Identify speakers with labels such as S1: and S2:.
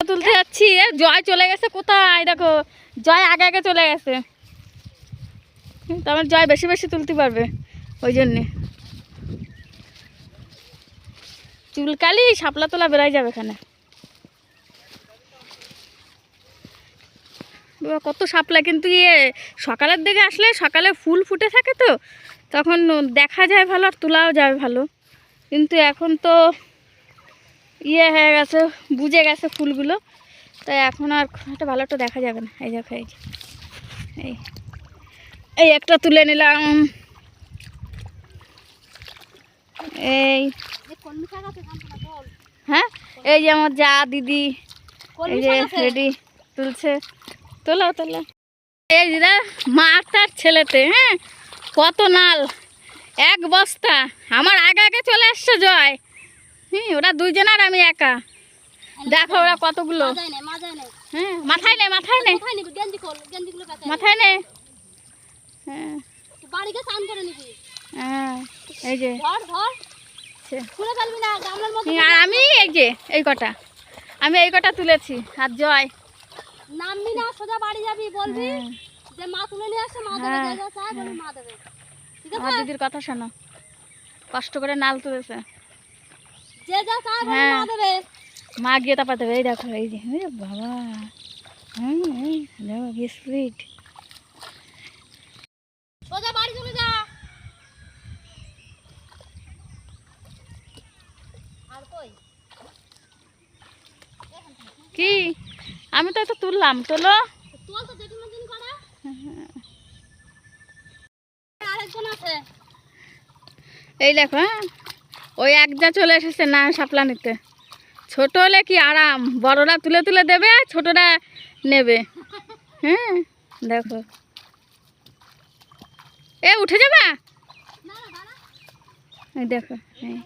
S1: তুলতে যাচ্ছি। জয় চলে গেছে কোথায়? দেখো জয় আগে আগে চলে গেছে। হুম, তো আমার জয় বেশি বেশি তুলতে পারবে ওই জন্যে। চুলকালি শাপলা তোলা বেড়াই যাবে এখানে। কত শাপলা কিন্তু ইয়ে সকালের দিকে আসলে সকালে ফুল ফুটে থাকে তো তখন দেখা যায় ভালো আর তোলাও যায় ভালো। কিন্তু এখন তো ইয়ে হয়ে গেছে বুঝে গেছে ফুলগুলো। তাই এখন আর একটা ভালো একটা দেখা যাবে না। এই দেখো এই এই এই একটা তুলে নিলাম। এই হ্যাঁ? এই যে আমার যা দিদি এই যে রেডি তুলছে। তোলো তোলো। এই দিদা মার তার ছেলেতে হ্যাঁ? কত নাল এক বস্তা। আমার আগে আগে চলে আসছে জয়। হুম ওরা দুইজন আর আমি একা। দেখো ওরা কতগুলো। হ্যাঁ মাথায় নেই মাথায় নেই। মাথায় নেই হ্যাঁ। হ্যাঁ এই যে। আর আমি এই যে এই কটা। আমি এই কটা তুলেছি আর জয়।
S2: নামবি না সোজা বাড়ি যাবি বলবি
S1: হ্যাঁ,
S2: যে মা তুলে নিয়ে আসছে মা দেবে
S1: হ্যাঁ,
S2: মা দেবে।
S1: দিদির কথা শোনো। কষ্ট করে নাল তুলেছে। হ্যাঁ।
S2: মা
S1: গিয়ে তারপর দেবে। এই দেখো এই যে বাবা। হুম দেখো কি আমি তো এটা তুললাম। তোলো।
S2: আছে।
S1: এই দেখো হ্যাঁ। ওই একজা চলে এসেছে না সাপলা নিতে। ছোটো হলে কি আরাম? বড়রা তুলে তুলে দেবে ছোটরা নেবে। হ্যাঁ দেখো। এ উঠে যাবে? দেখো এই।